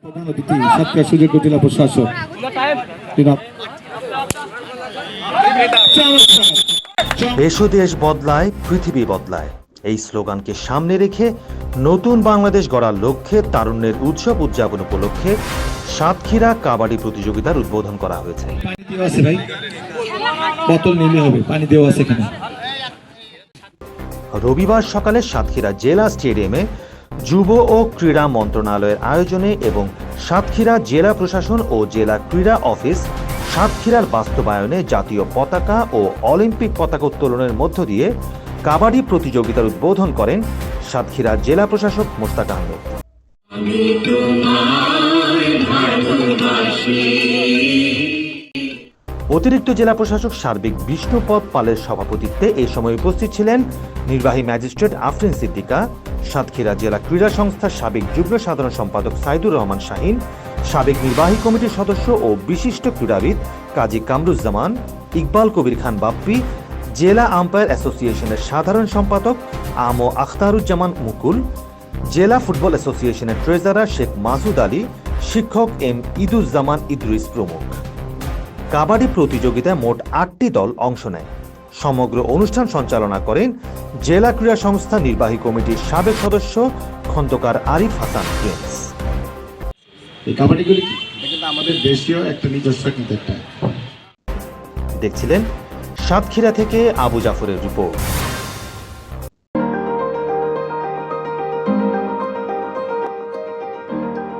প্রধান অতিথি সাতক্ষীরা সুযোগ জেলা প্রশাসক। জনাব এসো দেশ বদলায় পৃথিবী বদলায়। এই স্লোগানকে সামনে রেখে নতুন বাংলাদেশ গড়ার লক্ষ্যে তারুণ্যের উৎসব উদযাপন উপলক্ষে সাতক্ষীরা কাবাডি প্রতিযোগিতার উদ্বোধন করা হয়েছে। রবিবার সকালে সাতক্ষীরা জেলা স্টেডিয়ামে যুব ও ক্রীড়া মন্ত্রণালয়ের আয়োজনে এবং সাতক্ষীরা জেলা প্রশাসন ও জেলা ক্রীড়া অফিস সাতক্ষীরার বাস্তবায়নে জাতীয় পতাকা ও অলিম্পিক পতাকা উত্তোলনের মধ্য দিয়ে কাবাডি প্রতিযোগিতার উদ্বোধন করেন সাতক্ষীরা জেলা প্রশাসক মোস্তাক আহমেদ। অতিরিক্ত জেলা প্রশাসক সার্বিক বিষ্ণুপদ পালের সভাপতিত্বে এই সময় উপস্থিত ছিলেন নির্বাহী ম্যাজিস্ট্রেট আফরিন সিদ্দিকা, সাতক্ষীরা জেলা ক্রীড়া সংস্থার সাবেক যুগ্ম সাধারণ সম্পাদক সাইদুর রহমান শাহিন, সাবেক নির্বাহী কমিটির সদস্য ও বিশিষ্ট ক্রীড়াবিদ কাজী কামরুজ্জামান, ইকবাল কবির খান বাপ্পি, জেলা আম্পায়ার অ্যাসোসিয়েশনের সাধারণ সম্পাদক আম ও আখতারুজ্জামান মুকুল, জেলা ফুটবল অ্যাসোসিয়েশনের ট্রেজারার শেখ মাসুদ আলী, শিক্ষক এম ইদুজ্জামান ইদ্রিস প্রমুখ। কাবাডি প্রতিযোগিতায় মোট আটটি দল অংশ নেয়। সমগ্র অনুষ্ঠান সঞ্চালনা করেন জেলা ক্রীড়া সংস্থা নির্বাহী কমিটির সাবেক সদস্য খন্দকার আরিফ হাসান প্রিন্স। এই কাবাডিগুলি আমাদের দেশীয় একটা নিজস্ব কিন্তু একটা। দেখছিলেন সাতক্ষীরা থেকে আবু জাফরের রিপোর্ট।